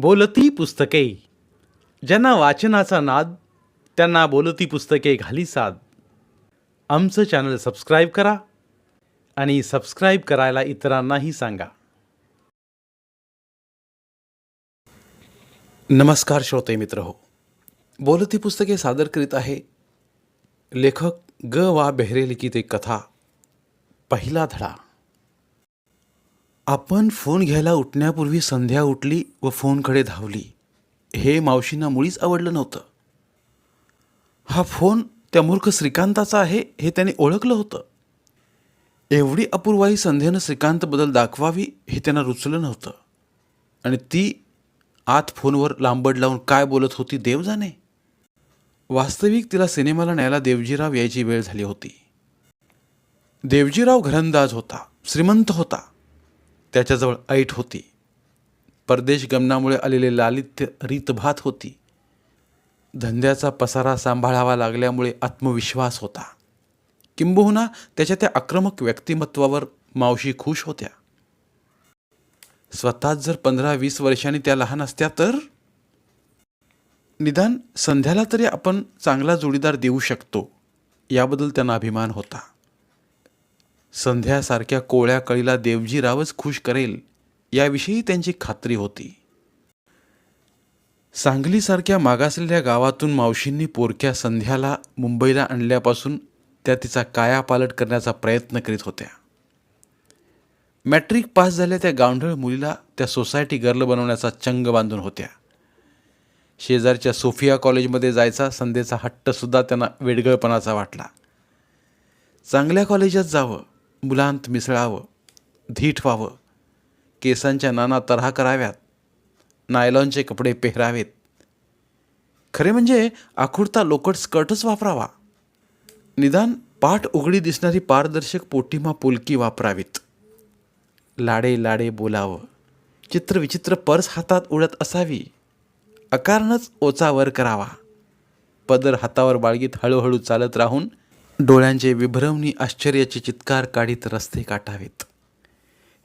बोलती पुस्तके. ज्यांना वाचनाचा नाद त्यांना बोलती पुस्तके घाली साद. आमचं चॅनल सबस्क्राईब करा आणि सबस्क्राईब करायला इतरांनाही सांगा. नमस्कार श्रोते मित्र हो. बोलती पुस्तके सादर करीत आहे लेखक ग वा बेहरे लिखित एक कथा पहिला धडा. आपण फोन घ्यायला उठण्यापूर्वी संध्या उठली व फोनकडे धावली. हे मावशींना मुळीच आवडलं नव्हतं. हा फोन त्या मूर्ख श्रीकांताचा आहे हे त्याने ओळखलं होतं. एवढी अपूर्वाई संध्येनं श्रीकांतबद्दल दाखवावी हे त्यांना रुचलं नव्हतं. आणि ती आत फोनवर लांबड लावून काय बोलत होती देव जाणे? वास्तविक तिला सिनेमाला न्यायला देवजीराव यायची वेळ झाली होती. देवजीराव घरंदाज होता श्रीमंत होता. त्याच्याजवळ ऐट होती. परदेश गमनामुळे आलेले लालित्य रीतभात होती. धंद्याचा पसारा सांभाळावा लागल्यामुळे आत्मविश्वास होता. किंबहुना त्याच्या त्या आक्रमक व्यक्तिमत्वावर मावशी खुश होत्या. स्वतःच जर पंधरा वीस वर्षांनी त्या लहान असत्या तर? निदान संध्याला तरी आपण चांगला जोडीदार देऊ शकतो याबद्दल त्यांना अभिमान होता. संध्यासारख्या कोळ्या कळीला देवजीरावच खुश करेल याविषयी त्यांची खात्री होती. सांगलीसारख्या मागासलेल्या गावातून मावशींनी पोरक्या संध्याला मुंबईला आणल्यापासून त्या तिचा कायापालट करण्याचा प्रयत्न करीत होत्या. मॅट्रिक पास झाल्या त्या गावंढळ मुलीला त्या सोसायटी गर्ल बनवण्याचा चंग बांधून होत्या. शेजारच्या सोफिया कॉलेजमध्ये जायचा संध्येचा हट्टसुद्धा त्यांना वेडगळपणाचा वाटला. चांगल्या कॉलेजात जावं मुलांत मिसळावं धीट व्हावं. केसांच्या नाना तऱ्हा कराव्यात. नायलॉनचे कपडे पेहरावेत. खरे म्हणजे आखुडता लोकट स्कर्टच वापरावा. निदान पाठ उघडी दिसणारी पारदर्शक पोटिमा पोलकी वापरावीत. लाडे लाडे बोलावं. चित्रविचित्र पर्स हातात उडत असावी. अकारणच ओचा वर करावा. पदर हातावर बाळगीत हळूहळू चालत राहून डोळ्यांचे विभ्रमणी आश्चर्याचे चित्कार काढीत रस्ते काटावेत.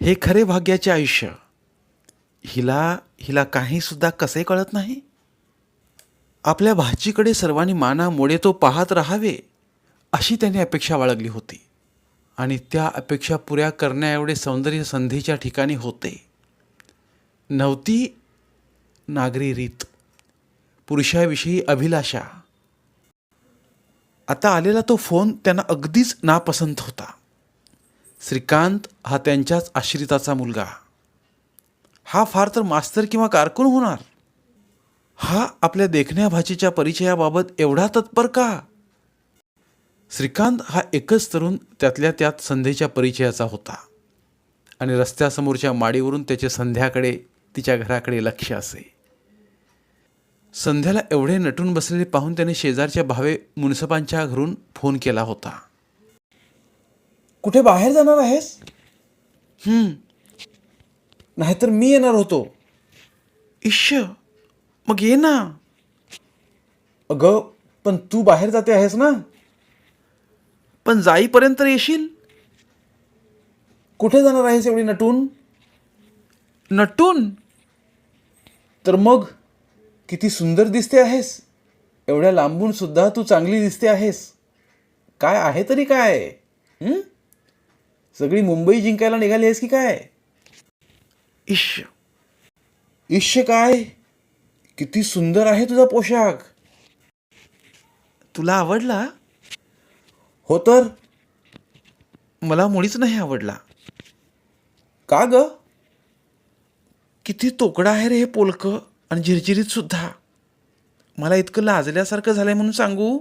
हे खरे भाग्याचे आयुष्य. हिला हिला काहीसुद्धा कसे कळत नाही? आपल्या भाचीकडे सर्वांनी मानामुळे तो पाहत राहावे अशी त्याने अपेक्षा बाळगली होती. आणि त्या अपेक्षा पुऱ्या करण्याएवढे सौंदर्य संधीच्या ठिकाणी होते. नव्हती नागरी रीत. पुरुषाविषयी अभिलाषा. आता आलेला तो फोन त्यांना अगदीच नापसंत होता. श्रीकांत हा त्यांच्याच आश्रिताचा मुलगा. हा फार तर मास्तर किंवा कारकून होणार. हा आपल्या देखण्या भाचीच्या परिचयाबाबत एवढा तत्पर का? श्रीकांत हा एकच तरुण त्यातल्या त्यात संध्येच्या परिचयाचा होता. आणि रस्त्यासमोरच्या माडीवरून त्याचे संध्याकडे तिच्या घराकडे लक्ष असे. संध्याला एवढे नटून बसलेले पाहून त्याने शेजारच्या भावे मुनसपांच्या घरून फोन केला होता. कुठे बाहेर जाणार आहेस? नाहीतर मी येणार होतो. इश्य मग ये ना. अगं पण तू बाहेर जाते आहेस ना? पण जाईपर्यंत येशील? कुठे जाणार आहेस एवढी नटून? नटून? तर मग? किती सुंदर दिसते आहेस. एवढ्या लांबून सुद्धा तू चांगली दिसते आहेस. काय आहे तरी काय? सगळी मुंबई जिंकायला निघाली आहेस की काय? इश. इश्य काय? किती सुंदर आहे तुझा पोशाख. तुला आवडला? हो तर? मला मुळीच नाही आवडला. का ग? किती तोकडा आहे रे हे पोलकं. आणि झिरझिरीत सुद्धा. मला इतकं लाजल्यासारखं झालंय म्हणून सांगू?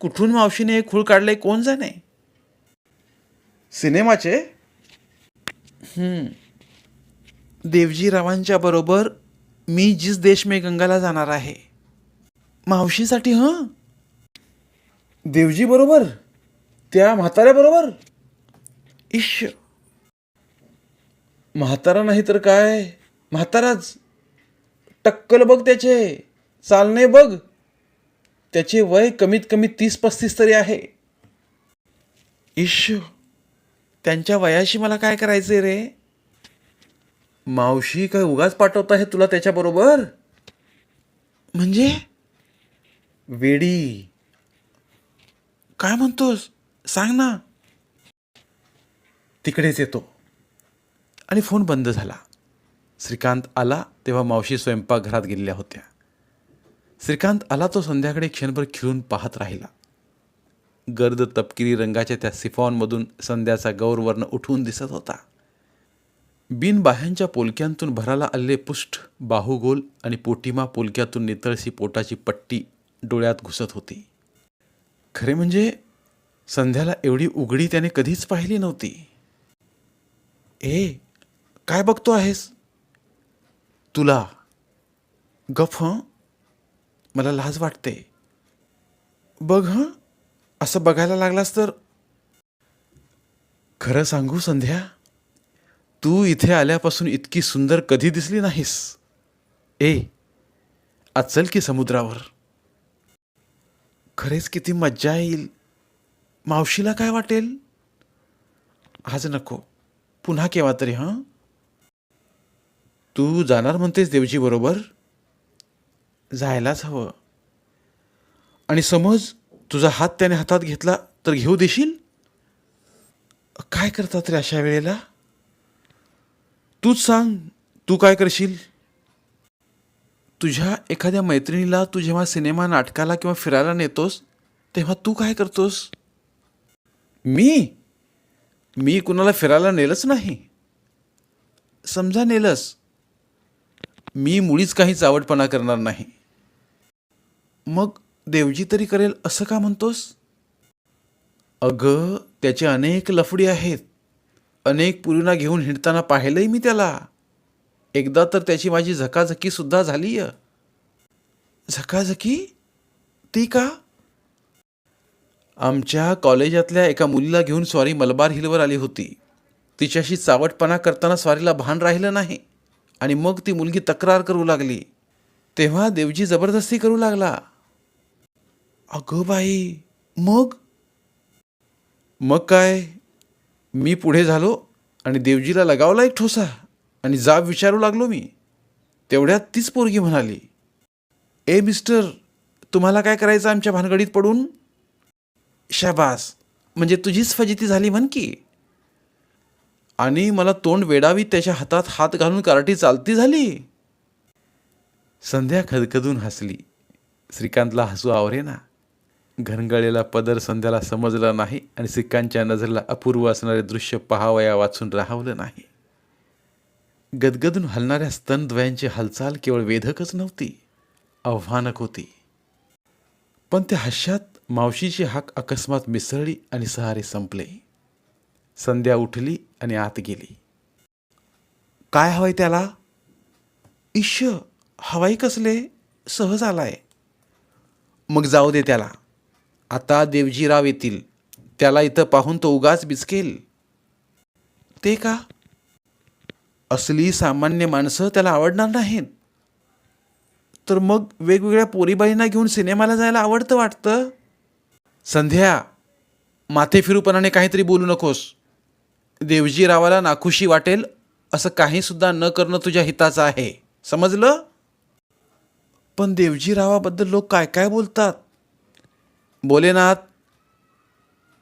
कुठून मावशीने हे खूळ काढलंय? कोण जाणे? सिनेमाचे. देवजीरावांच्या बरोबर मी जिस देश में गंगाला जाणार आहे. मावशीसाठी हं? देवजी बरोबर? त्या म्हाताऱ्या बरोबर? इश म्हातारा नाही तर काय? म्हाताराच. टक्कल बघ त्याचे. चालणे बघ. त्याचे वय कमीत कमी तीस पस्तीस तरी आहे. इश त्यांच्या वयाशी मला काय करायचंय रे? मावशी काय उगाच पाठवत आहे तुला त्याच्याबरोबर म्हणजे? वेडी. काय म्हणतोस? सांग ना. तिकडेच येतो. आणि फोन बंद झाला. श्रीकांत आला तेव्हा मावशी स्वयंपाकघरात गेलेल्या होत्या. श्रीकांत आला तो संध्याकाळी क्षणभर खिळून पाहत राहिला. गर्द तपकिरी रंगाच्या त्या सिफॉनमधून संध्याचा गौरवर्ण उठून दिसत होता. बिनबाह्यांच्या पोलक्यांतून भराला आलेले पुष्ठ बाहुगोल आणि पोटिमा पोलक्यातून नितळशी पोटाची पट्टी डोळ्यात घुसत होती. खरे म्हणजे संध्याला एवढी उघडी त्याने कधीच पाहिली नव्हती. ए काय बघतो आहेस? तुला गफ हं? मला लाज वाटते. बघ हं? असं बघायला लागलास तर? खरं सांगू संध्या? तू इथे आल्यापासून इतकी सुंदर कधी दिसली नाहीस. ए अचल की समुद्रावर. खरेच किती मज्जा येईल. मावशीला काय वाटेल? आज नको. पुन्हा केव्हा तरी हां? तू जाणार म्हणतेस देवजी बरोबर? जायलाच हवं. आणि समज तुझा हात त्याने हातात घेतला तर घेऊ देशील? काय करतात रे अशा वेळेला? तूच सांग तू काय करशील? तुझ्या एखाद्या मैत्रिणीला तू जेव्हा सिनेमा नाटकाला किंवा फिरायला नेतोस तेव्हा तू काय करतोस? मी? मी कुणाला फिरायला नेलंच नाही. समजा नेलंस. मी मुळीच काही चावटपणा करणार नाही. मग देवजी तरी करेल असं का म्हणतोस? अगं त्याचे अनेक लफडी आहेत. अनेक पुरीना घेऊन हिंडताना पाहिलंय मी त्याला. एकदा तर त्याची माझी झकाझकीसुद्धा झाली झकाझकी? ती का? आमच्या कॉलेजातल्या एका मुलीला घेऊन स्वारी मलबार हिलवर आली होती. तिच्याशी चावटपणा करताना स्वारीला भान राहिलं नाही. आणि मग ती मुलगी तक्रार करू लागली. तेव्हा देवजी जबरदस्ती करू लागला. अगं बाई मग? मग काय? मी पुढे झालो आणि देवजीला लगावला एक ठोसा आणि जाब विचारू लागलो मी. तेवढ्यात तीच पोरगी म्हणाली ए मिस्टर तुम्हाला काय करायचं आमच्या भानगडीत पडून? शाबास म्हणजे तुझीच फजिती झाली म्हण की. आणि मला तोंड वेडावी त्याच्या हातात हात घालून कराटी चालती झाली. संध्या खदखदून हसली. श्रीकांतला हसू आवरेना. घनगळलेला पदर संध्याला समजला नाही आणि श्रीकांतच्या नजरेला अपूर्व असणारे दृश्य पहावया वाचून राहावलं नाही. गदगदून हलणाऱ्या स्तनद्वयांची हालचाल केवळ वेधकच नव्हती आव्हानक होती. पण त्या हास्यात मावशीची हाक अकस्मात मिसळली आणि सहारे संपले. संध्या उठली आणि आत गेली. काय हवंय त्याला? ईश हवाई कसले? सहज आलाय. मग जाऊ दे त्याला. आता देवजीराव येतील. त्याला इथं पाहून तो उगाच बिचकेल. ते का? असली सामान्य माणसं त्याला आवडणार नाहीत. तर मग वेगवेगळ्या पोरीबाईंना घेऊन सिनेमाला जायला आवडतं वाटतं? संध्या माथे फिरूपणाने काहीतरी बोलू नकोस. देवजीरावाला नाखुशी वाटेल असं काहीसुद्धा न करणं तुझ्या हिताचं आहे. समजलं? पण देवजीरावाबद्दल लोक काय काय बोलतात? बोलेनात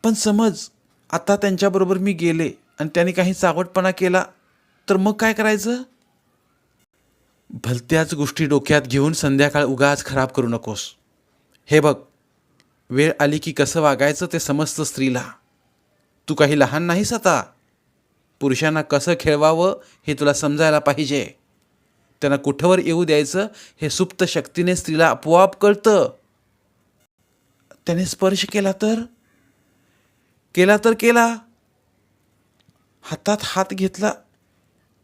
पण समज आता त्यांच्याबरोबर मी गेले आणि त्यांनी काही चावटपणा केला तर मग काय करायचं? भलत्याच गोष्टी डोक्यात घेऊन संध्याकाळ उगाच खराब करू नकोस. हे बघ वेळ आली की कसं वागायचं ते समजतं स्त्रीला. तू काही लहान नाहीस आता. पुरुषांना कसं खेळवावं हे तुला समजायला पाहिजे. त्यांना कुठवर येऊ द्यायचं हे सुप्त शक्तीने स्त्रीला आपोआप कळतं. त्याने स्पर्श केला तर? केला तर केला. हातात हात घेतला.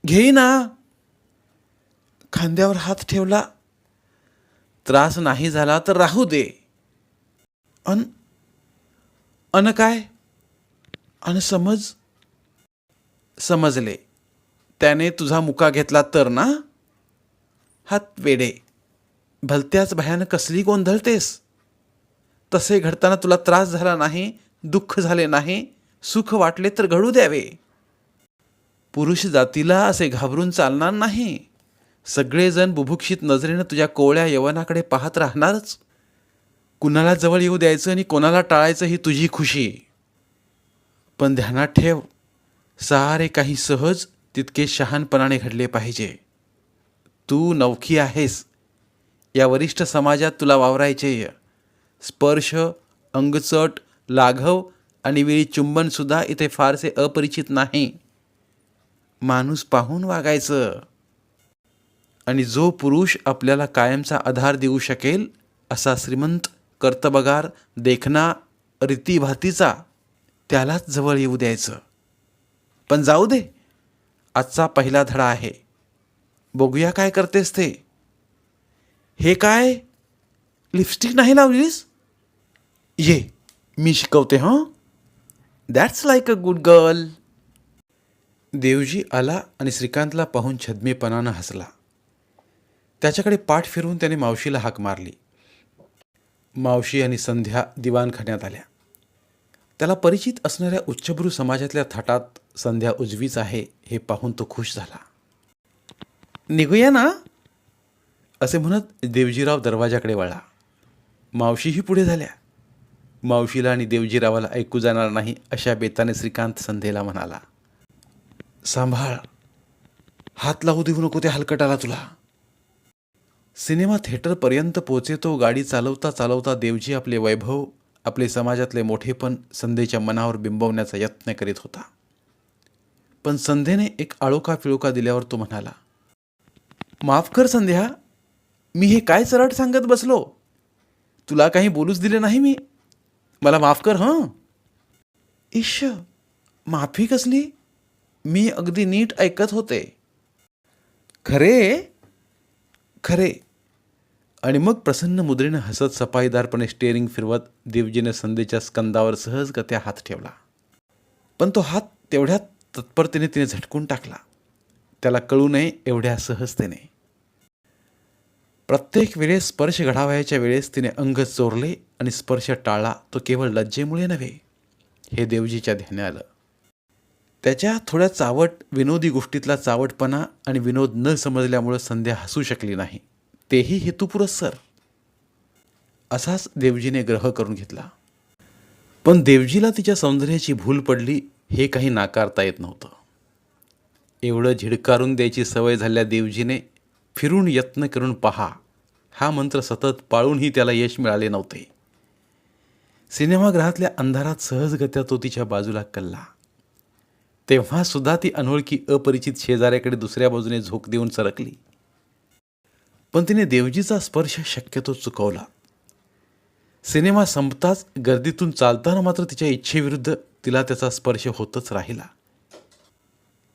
घेईना. खांद्यावर हात ठेवला. त्रास नाही झाला तर राहू दे. अन अन काय? अन समज समजले. त्याने तुझा मुका घेतला तर ना? हात वेडे. भलत्याच भयानं कसली गोंधळतेस? तसे घडताना तुला त्रास झाला नाही दुःख झाले नाही सुख वाटले तर घडू द्यावे. पुरुष जातीला असे घाबरून चालणार नाही. सगळेजण बुभुक्षित नजरेनं तुझ्या कोवळ्या यवनाकडे पाहत राहणारच. कुणाला जवळ येऊ द्यायचं आणि कोणाला टाळायचं ही तुझी खुशी. पण ध्यानात ठेव सारे काही सहज तितके शहाणपणाने घडले पाहिजे. तू नवखी आहेस. या वरिष्ठ समाजात तुला वावरायचे स्पर्श अंगचट लाघव आणि वेळी चुंबनसुद्धा इथे फारसे अपरिचित नाही. माणूस पाहून वागायचं. आणि जो पुरुष आपल्याला कायमचा आधार देऊ शकेल असा श्रीमंत कर्तबगार देखना रीतीभातीचा त्यालाच जवळ येऊ द्यायचं. पण जाऊ दे. आजचा पहिला धडा आहे. बघूया काय करतेस ते. हे काय? लिपस्टिक नाही लावलीस? ये मी शिकवते हां? That's like a good girl Devji आला आणि श्रीकांतला पाहून छद्मीपणानं हसला. त्याच्याकडे पाठ फिरवून त्याने मावशीला हाक मारली. मावशी आणि संध्या दिवाणखान्यात आल्या. त्याला परिचित असणाऱ्या उच्चभ्रू समाजातल्या थाटात संध्या उजवीच आहे हे पाहून तो खुश झाला. निघूया ना? असे म्हणत देवजीराव दरवाजाकडे वळला. मावशीही पुढे झाल्या. मावशीला आणि देवजीरावाला ऐकू जाणार नाही अशा बेताने श्रीकांत संध्येला म्हणाला सांभाळ. हात लावू देऊ नको त्या हलकटाला तुला. सिनेमा थिएटरपर्यंत पोचेतो गाडी चालवता चालवता देवजी आपले वैभव आपले समाजातले मोठेपण संधेच्या मनावर बिंबवण्याचा यत्न करीत होता. पण संधेने एक आळोका पिळोका दिल्यावर तो म्हणाला माफ कर संध्या मी हे काय सरळ सांगत बसलो? तुला काही बोलूच दिले नाही मी. मला माफ कर हं. इश माफी कसली? मी अगदी नीट ऐकत होते. खरे? खरे आणि मग प्रसन्न मुद्रेनं हसत सफाईदारपणे स्टेअरिंग फिरवत देवजीने संध्येच्या स्कंदावर सहजगत्या हात ठेवला. पण तो हात तेवढ्या तत्परतेने तिने झटकून टाकला. त्याला कळू नये एवढ्या सहजतेने. प्रत्येक वेळेस स्पर्श घडावयाच्या वेळेस तिने अंग चोरले आणि स्पर्श टाळला तो केवळ लज्जेमुळे नव्हे हे देवजीच्या ध्याने आलं. त्याच्या थोड्या चावट विनोदी गोष्टीतला चावटपणा आणि विनोद न समजल्यामुळं संध्या हसू शकली नाही. तेही हेतुपुरस्सर असाच देवजीने ग्रह करून घेतला. पण देवजीला तिच्या सौंदर्याची भूल पडली हे काही नाकारता येत नव्हतं. एवढं झिडकारून द्यायची सवय झाल्या देवजीने फिरून यत्न करून पहा. हा मंत्र सतत पाळूनही त्याला यश मिळाले नव्हते. सिनेमागृहातल्या अंधारात सहजगत्या तो तिच्या बाजूला कल्ला. तेव्हा सुद्धा ती अनोळखी अपरिचित शेजाऱ्याकडे दुसऱ्या बाजूने झोक देऊन सरकली. पण तिने देवजीचा स्पर्श शक्यतो चुकवला. सिनेमा संपताच गर्दीतून चालताना मात्र तिच्या इच्छेविरुद्ध तिला त्याचा स्पर्श होतच राहिला.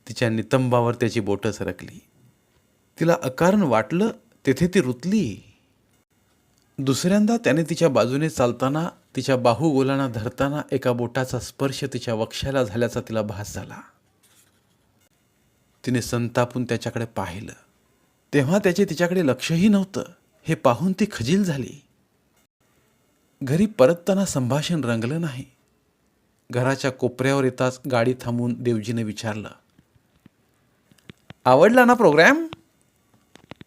तिच्या नितंबावर त्याची बोटं सरकली तिला अकारण वाटलं तेथे ती रुतली. दुसऱ्यांदा त्याने तिच्या बाजूने चालताना तिच्या बाहुगोलांना धरताना एका बोटाचा स्पर्श तिच्या वक्षाला झाल्याचा तिला भास झाला. तिने संतापून त्याच्याकडे पाहिलं. तेव्हा त्याचे तिच्याकडे लक्षही नव्हतं. हे पाहून ती खजील झाली. घरी परतताना संभाषण रंगलं नाही. घराच्या कोपऱ्यावर येताच गाडी थांबवून देवजीने विचारलं आवडला ना प्रोग्रॅम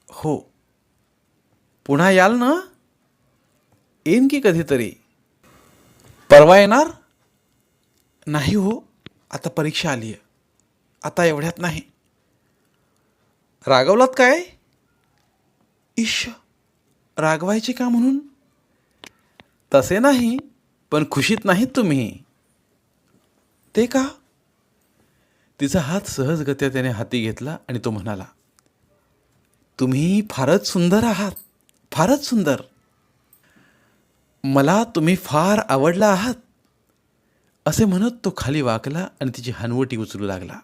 हो. पुन्हा याल ना? येईन की कधीतरी. परवा येणार? नाही हो आता परीक्षा आली आहे आता एवढ्यात नाही. रागवलात काय? इश रागवायचे का म्हणून? तसे नाही पण खुशीत नाहीत तुम्ही. ते का? तिचा हात सहजगत्या त्याने हाती घेतला आणि तो म्हणाला तुम्ही फारच सुंदर आहात फारच सुंदर. मला तुम्ही फार आवडला आहात. असे म्हणत तो खाली वाकला आणि तिची हनवटी उचलू लागला.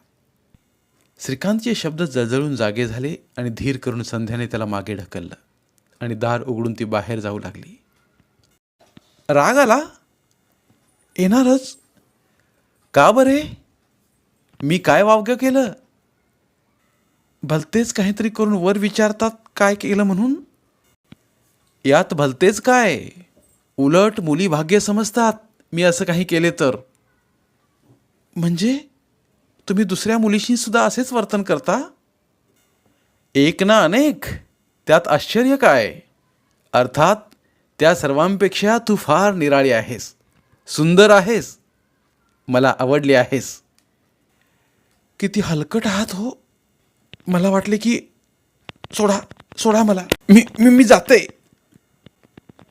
श्रीकांतचे शब्द जळजळून जागे झाले आणि धीर करून संध्याने त्याला मागे ढकललं आणि दार उघडून ती बाहेर जाऊ लागली. राग आला? येणारच. का बरे? मी काय वावगं केलं? भलतेच काहीतरी करून वर विचारतात काय केलं म्हणून? यात भलतेच काय? उलट मुली भाग्य समजतात. मी असं काही केले तर. म्हणजे? तुम्ही दुसऱ्या मुलीशी सुद्धा असेच वर्तन करता? एक ना अनेक. त्यात आश्चर्य काय? अर्थात त्या सर्वांपेक्षा तू फार निराळी आहेस. सुंदर आहेस. मला आवडली आहेस. किती हलकट आहात हो. मला वाटले की सोडा सोडा मला. मी मी मी जाते.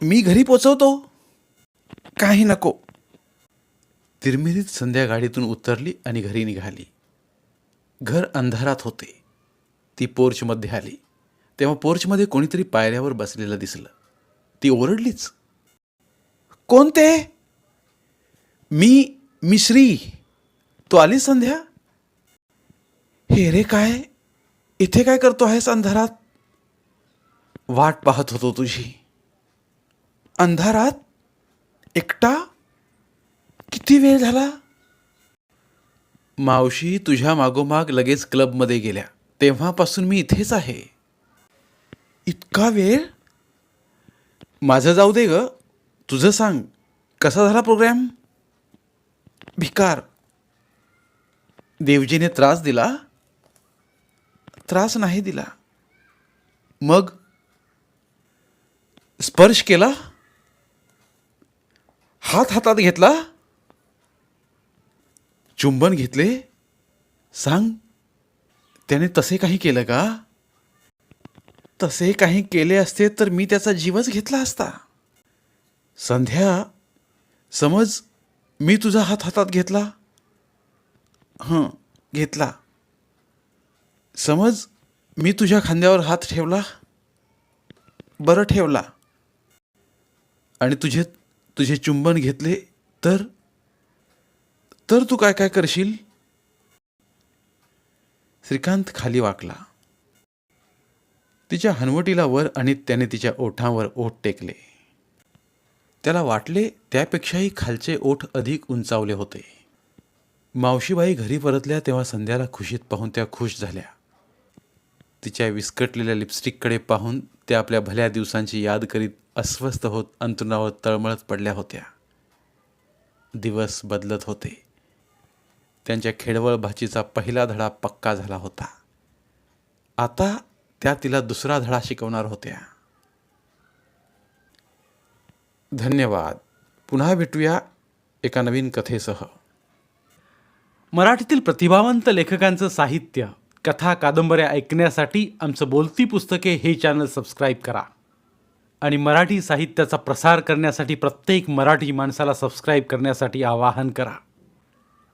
मी घरी पोचवतो. काही नको. तिरमिरीत संध्या गाडीतून उतरली आणि घरी निघाली. घर अंधारात होते. ती पोर्चमध्ये आली. तेव्हा पोर्चमध्ये कोणीतरी पायऱ्यावर बसलेलं दिसलं. ती ओरडलीच. कोणते? मी मिश्री तू आलीस संध्या? हे रे काय? इथे काय करतो आहेस अंधारात? वाट पाहत होतो तुझी. अंधारात? एकटा? किती वेळ झाला? मावशी तुझ्या मागोमाग लगेच क्लबमध्ये गेल्या. तेव्हापासून मी इथेच आहे. इतका वेळ? माझं जाऊ दे ग. तुझं सांग. कसा झाला प्रोग्रॅम? भिकार. देवजीने त्रास दिला? त्रास नाही दिला. मग? स्पर्श केला? हात हातात घेतला? चुंबन घेतले? सांग. त्याने तसे काही केलं का? तसे काही केले असते तर मी त्याचा जीवच घेतला असता. संध्या समज मी तुझा हात हातात घेतला? हं घेतला. समज मी तुझ्या खांद्यावर हात ठेवला? बरं ठेवला. आणि तुझे तुझे चुंबन घेतले तर? तर तू काय काय करशील? श्रीकांत खाली वाकला. तिच्या हनवटीला वर आणि त्याने तिच्या ओठांवर ओठ टेकले. त्याला वाटले त्यापेक्षाही खालचे ओठ अधिक उंचावले होते. मावशीबाई घरी परतल्या तेव्हा संध्याला खुशीत पाहून त्या खुश झाल्या. तिच्या विस्कटलेल्या लिपस्टिककडे पाहून त्या आपल्या भल्या दिवसांची याद करीत अस्वस्थ होत अंतरुणावर तळमळत पडल्या होत्या. दिवस बदलत होते. त्यांच्या खेडवळ भाचीचा पहिला धडा पक्का झाला होता. आता त्या तिला दुसरा धडा शिकवणार होत्या. धन्यवाद. पुन्हा भेटूया एका नवीन कथेसह. मराठीतील प्रतिभावंत लेखकांचं साहित्य कथा कादंबऱ्या ऐकण्यासाठी आमचं बोलती पुस्तके हे चॅनल सबस्क्राईब करा. आणि मराठी साहित्याचा प्रसार करण्यासाठी प्रत्येक मराठी माणसाला सबस्क्राईब करण्यासाठी आवाहन करा.